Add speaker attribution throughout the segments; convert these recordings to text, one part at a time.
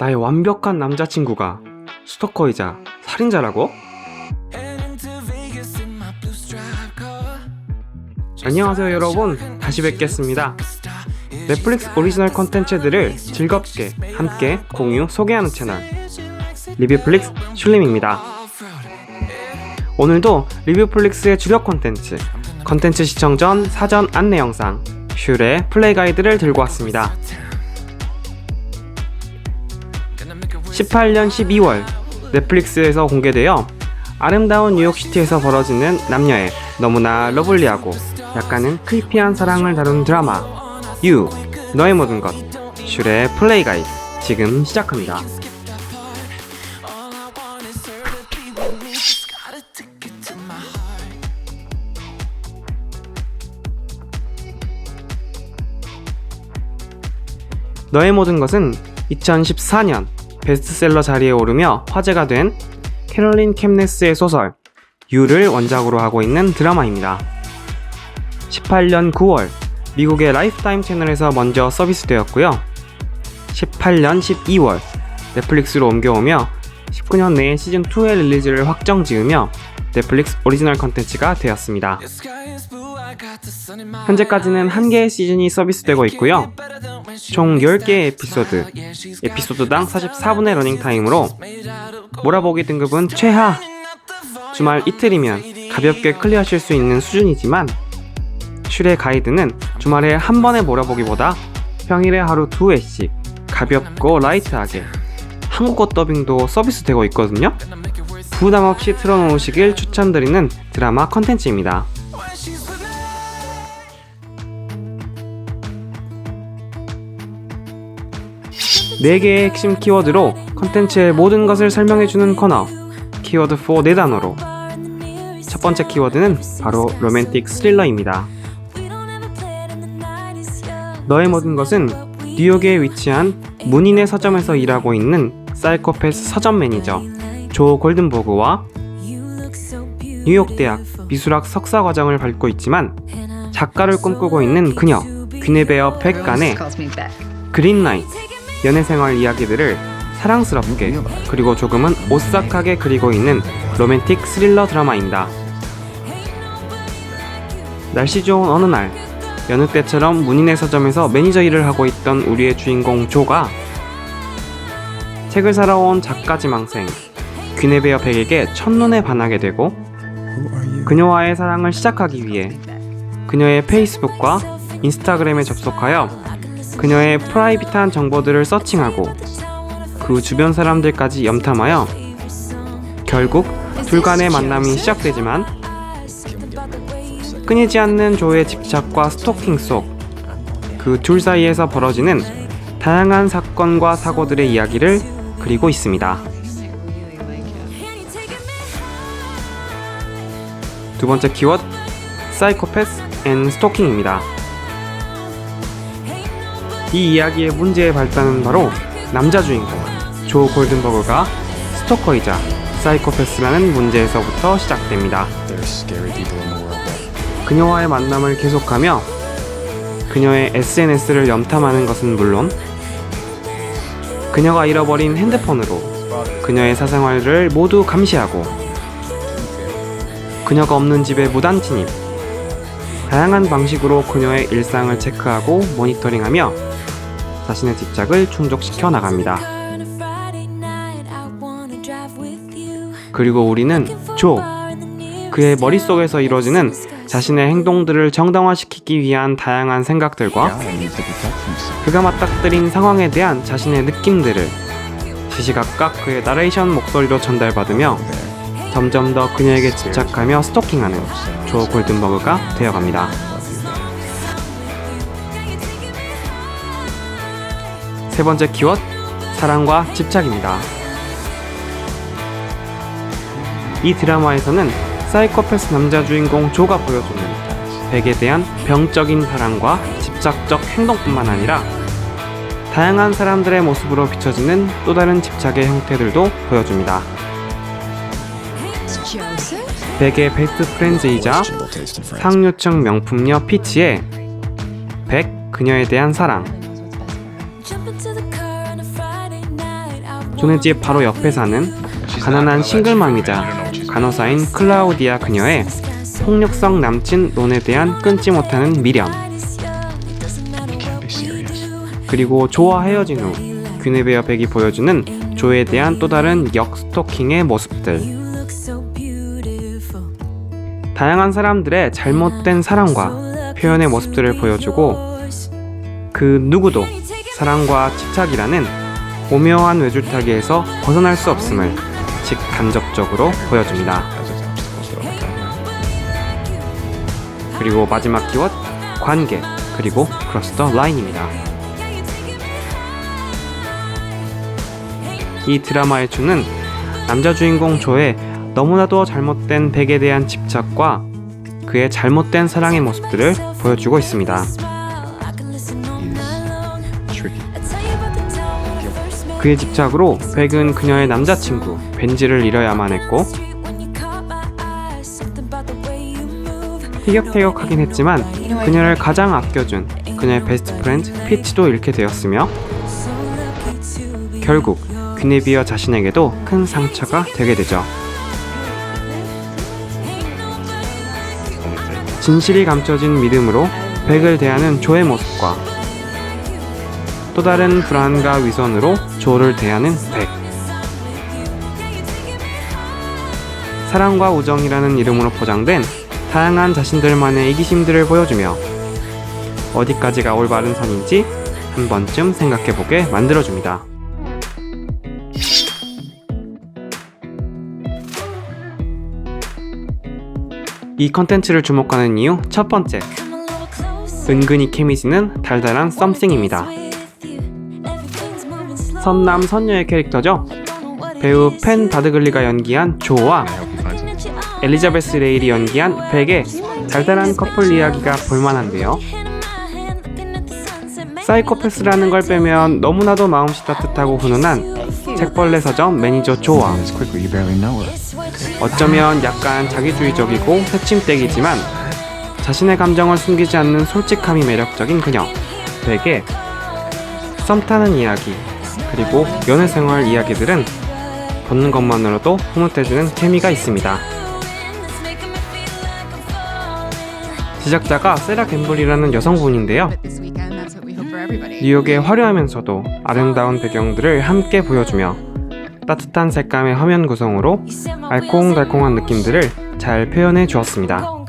Speaker 1: 나의 완벽한 남자친구가 스토커이자 살인자라고? 안녕하세요 여러분. 다시 뵙겠습니다. 넷플릭스 오리지널 컨텐츠들을 즐겁게 함께 공유 소개하는 채널 리뷰플릭스 슐림입니다. 오늘도 리뷰플릭스의 주력 컨텐츠 컨텐츠 시청 전 사전 안내 영상 슐의 플레이 가이드를 들고 왔습니다 18년 12월 넷플릭스에서 공개되어 아름다운 뉴욕시티에서 벌어지는 남녀의 너무나 러블리하고 약간은 크리피한 사랑을 다룬 드라마 유 너의 모든 것 슐의 플레이 가이드 지금 시작합니다. 너의 모든 것은 2014년 베스트셀러 자리에 오르며 화제가 된 캐롤린 캠네스의 소설 유를 원작으로 하고 있는 드라마입니다. 18년 9월 미국의 라이프타임 채널에서 먼저 서비스되었고요. 18년 12월 넷플릭스로 옮겨오며 19년 내에 시즌2의 릴리즈를 확정 지으며 넷플릭스 오리지널 컨텐츠가 되었습니다. 현재까지는 한 개의 시즌이 서비스되고 있고요. 총 10개의 에피소드, 에피소드당 44분의 러닝타임으로 몰아보기 등급은 최하! 주말 이틀이면 가볍게 클리어하실 수 있는 수준이지만 슐의 가이드는 주말에 한 번에 몰아보기보다 평일에 하루 두 회씩 가볍고 라이트하게 한국어 더빙도 서비스되고 있거든요. 부담 없이 틀어놓으시길 추천드리는 드라마 컨텐츠입니다. 4개의 핵심 키워드로 컨텐츠의 모든 것을 설명해주는 코너 키워드 4 4단어로. 첫 번째 키워드는 바로 로맨틱 스릴러입니다. 너의 모든 것은 뉴욕에 위치한 문인의 서점에서 일하고 있는 사이코패스 서점 매니저 조 골든버그와 뉴욕대학 미술학 석사 과정을 밟고 있지만 작가를 꿈꾸고 있는 그녀 귀네베어 백간의 그린라이트 연애 생활 이야기들을 사랑스럽게 그리고 조금은 오싹하게 그리고 있는 로맨틱 스릴러 드라마입니다. 날씨 좋은 어느 날 여느 때처럼 문인의 서점에서 매니저 일을 하고 있던 우리의 주인공 조가 책을 사러 온 작가 지망생 귀네베어 백에게 첫눈에 반하게 되고 그녀와의 사랑을 시작하기 위해 그녀의 페이스북과 인스타그램에 접속하여 그녀의 프라이빗한 정보들을 서칭하고 그 주변 사람들까지 염탐하여 결국 둘 간의 만남이 시작되지만 끊이지 않는 조의 집착과 스토킹 속 그 둘 사이에서 벌어지는 다양한 사건과 사고들의 이야기를 그리고 있습니다. 두 번째 키워드 사이코패스 앤 스토킹입니다. 이 이야기의 문제의 발단은 바로 남자 주인공 조 골든버그가 스토커이자 사이코패스라는 문제에서부터 시작됩니다. 그녀와의 만남을 계속하며 그녀의 SNS를 염탐하는 것은 물론 그녀가 잃어버린 핸드폰으로 그녀의 사생활을 모두 감시하고 그녀가 없는 집에 무단 침입 다양한 방식으로 그녀의 일상을 체크하고 모니터링하며 자신의 집착을 충족시켜 나갑니다. 그리고 우리는 조 그의 머릿속에서 이루어지는 자신의 행동들을 정당화시키기 위한 다양한 생각들과 그가 맞닥뜨린 상황에 대한 자신의 느낌들을 시시각각 그의 나레이션 목소리로 전달받으며 점점 더 그녀에게 집착하며 스토킹하는 조 골든버그가 되어갑니다. 세 번째 키워드 사랑과 집착입니다. 이 드라마에서는 사이코패스 남자 주인공 조가 보여주는 백에 대한 병적인 사랑과 집착적 행동뿐만 아니라 다양한 사람들의 모습으로 비춰지는 또 다른 집착의 형태들도 보여줍니다. 백의 베스트 프렌즈이자 상류층 명품녀 피치의 백 그녀에 대한 사랑 존의 집 바로 옆에 사는 가난한 싱글맘이자 간호사인 클라우디아 그녀의 폭력성 남친 론에 대한 끊지 못하는 미련. 그리고 조와 헤어진 후 귀네베어 백이 보여주는 조에 대한 또 다른 역스토킹의 모습들. 다양한 사람들의 잘못된 사랑과 표현의 모습들을 보여주고 그 누구도 사랑과 집착이라는 오묘한 외줄타기에서 벗어날 수 없음을 직간접적으로 보여줍니다. 그리고 마지막 키워드 관계 그리고 크로스더 라인입니다. 이 드라마의 주는 남자 주인공 조의 너무나도 잘못된 백에 대한 집착과 그의 잘못된 사랑의 모습들을 보여주고 있습니다. 그의 집착으로 백은 그녀의 남자친구 벤지를 잃어야만 했고 티격태격하긴 했지만 그녀를 가장 아껴준 그녀의 베스트 프렌드 피치도 잃게 되었으며 결국 귀네비어 자신에게도 큰 상처가 되게 되죠. 진실이 감춰진 믿음으로 백을 대하는 조의 모습과 또 다른 불안과 위선으로 조를 대하는 백. 사랑과 우정이라는 이름으로 포장된 다양한 자신들만의 이기심들을 보여주며 어디까지가 올바른 선인지 한 번쯤 생각해보게 만들어줍니다. 이 컨텐츠를 주목하는 이유 첫 번째, 은근히 케미지는 달달한 썸씽입니다. 선남 선녀의 캐릭터죠. 배우 펜 바드글리가 연기한 조와 엘리자베스 레일이 연기한 백의 달달한 커플 이야기가 볼만한데요. 사이코패스라는 걸 빼면 너무나도 마음씨 따뜻하고 훈훈한 책벌레 서점 매니저 조와. 어쩌면 약간 자기주의적이고 새침대기지만 자신의 감정을 숨기지 않는 솔직함이 매력적인 그녀 백의 썸 타는 이야기 그리고 연애 생활 이야기들은 보는 것만으로도 흐뭇해지는 케미가 있습니다. 제작자가 세라 갬블이라는 여성분인데요. 뉴욕의 화려하면서도 아름다운 배경들을 함께 보여주며 따뜻한 색감의 화면 구성으로 알콩달콩한 느낌들을 잘 표현해 주었습니다.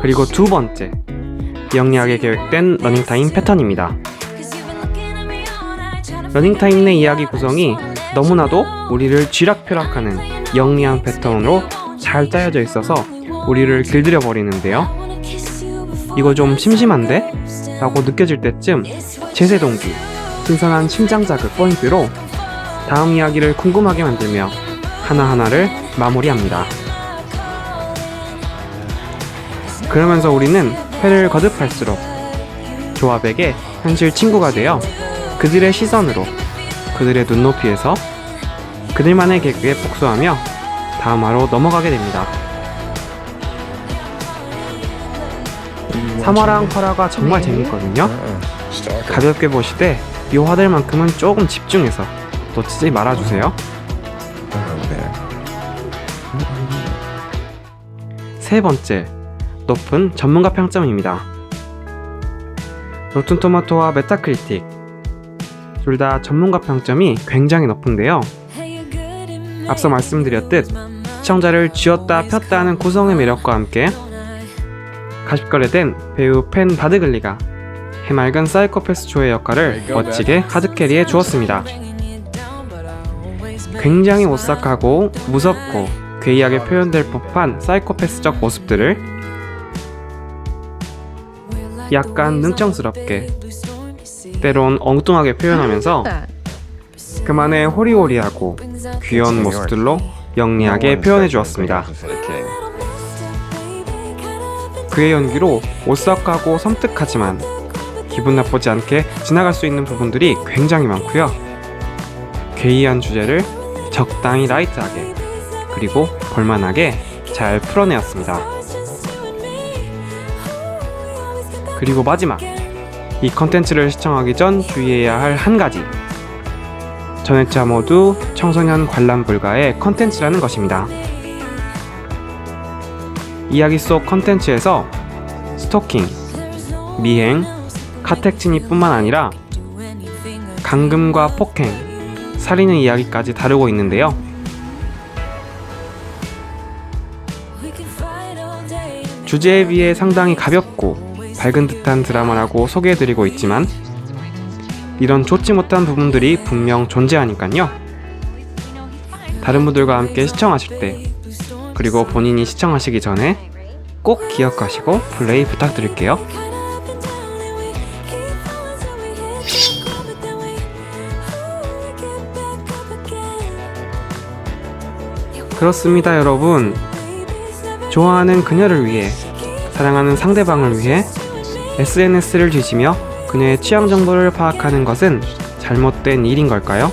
Speaker 1: 그리고 두 번째, 영리하게 계획된 러닝타임 패턴입니다. 러닝타임 내 이야기 구성이 너무나도 우리를 쥐락펴락하는 영리한 패턴으로 잘 짜여져 있어서 우리를 길들여 버리는데요. 이거 좀 심심한데? 라고 느껴질 때쯤 제세 동기, 신선한 심장 자극 포인트로 다음 이야기를 궁금하게 만들며 하나하나를 마무리합니다. 그러면서 우리는 회를 거듭할수록 조합에게 현실 친구가 되어 그들의 시선으로 그들의 눈높이에서 그들만의 개그에 복수하며 다음 화로 넘어가게 됩니다. 3화랑 8화가 정말 재밌거든요. 가볍게 보시되 묘화들만큼은 조금 집중해서 놓치지 말아주세요. 세 번째, 높은 전문가 평점입니다. 로튼토마토와 메타크리틱 둘 다 전문가 평점이 굉장히 높은데요. 앞서 말씀드렸듯 시청자를 쥐었다 폈다 하는 구성의 매력과 함께 가십거래된 배우 펜 바드글리가 해맑은 사이코패스 조의 역할을 멋지게 하드캐리해 주었습니다. 굉장히 오싹하고 무섭고 괴이하게 표현될 법한 사이코패스적 모습들을 약간 능청스럽게 때론 엉뚱하게 표현하면서 그만의 호리호리하고 귀여운 모습들로 영리하게 표현해 주었습니다. 그의 연기로 오싹하고 섬뜩하지만 기분 나쁘지 않게 지나갈 수 있는 부분들이 굉장히 많고요. 괴이한 주제를 적당히 라이트하게 그리고 볼만하게 잘 풀어내었습니다. 그리고 마지막 이 컨텐츠를 시청하기 전 주의해야 할 한 가지 전회차 모두 청소년 관람 불가의 컨텐츠라는 것입니다. 이야기 속 컨텐츠에서 스토킹, 미행, 카텍 진입뿐만 아니라 감금과 폭행, 살인의 이야기까지 다루고 있는데요. 주제에 비해 상당히 가볍고 밝은 듯한 드라마라고 소개해드리고 있지만 이런 좋지 못한 부분들이 분명 존재하니깐요. 다른 분들과 함께 시청하실 때 그리고 본인이 시청하시기 전에 꼭 기억하시고 플레이 부탁드릴게요. 그렇습니다, 여러분. 좋아하는 그녀를 위해, 사랑하는 상대방을 위해 SNS를 뒤지며 그녀의 취향 정보를 파악하는 것은 잘못된 일인 걸까요?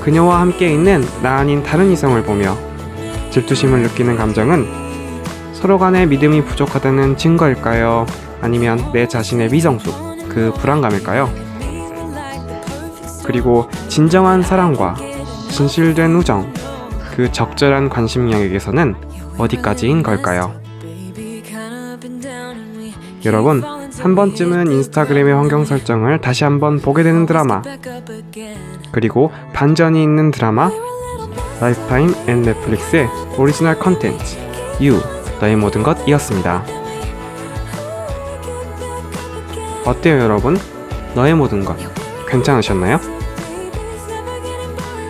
Speaker 1: 그녀와 함께 있는 나 아닌 다른 이성을 보며 질투심을 느끼는 감정은 서로 간의 믿음이 부족하다는 증거일까요? 아니면 내 자신의 미성숙, 그 불안감일까요? 그리고 진정한 사랑과 진실된 우정, 그 적절한 관심 영역에서는 어디까지인 걸까요? 여러분, 한 번쯤은 인스타그램의 환경 설정을 다시 한번 보게 되는 드라마, 그리고 반전이 있는 드라마, 라이프타임 앤 넷플릭스의 오리지널 컨텐츠, 유, 너의 모든 것이었습니다. 어때요, 여러분? 너의 모든 것, 괜찮으셨나요?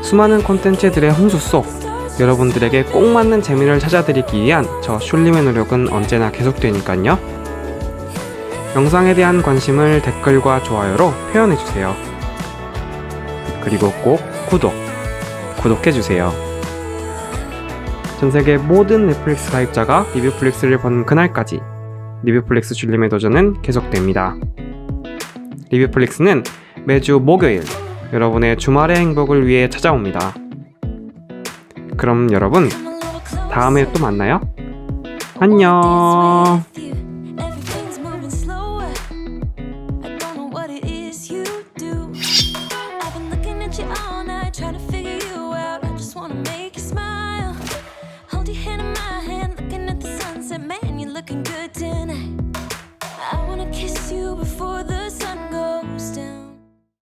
Speaker 1: 수많은 콘텐츠들의 홍수 속 여러분들에게 꼭 맞는 재미를 찾아드리기 위한 저 슐림의 노력은 언제나 계속되니깐요. 영상에 대한 관심을 댓글과 좋아요로 표현해주세요. 그리고 꼭 구독, 구독해주세요. 전 세계 모든 넷플릭스 가입자가 리뷰플릭스를 보는 그날까지 리뷰플릭스 슐림의 도전은 계속됩니다. 리뷰플릭스는 매주 목요일 여러분의 주말의 행복을 위해 찾아옵니다. 그럼 여러분, 다음에 또 만나요. 안녕.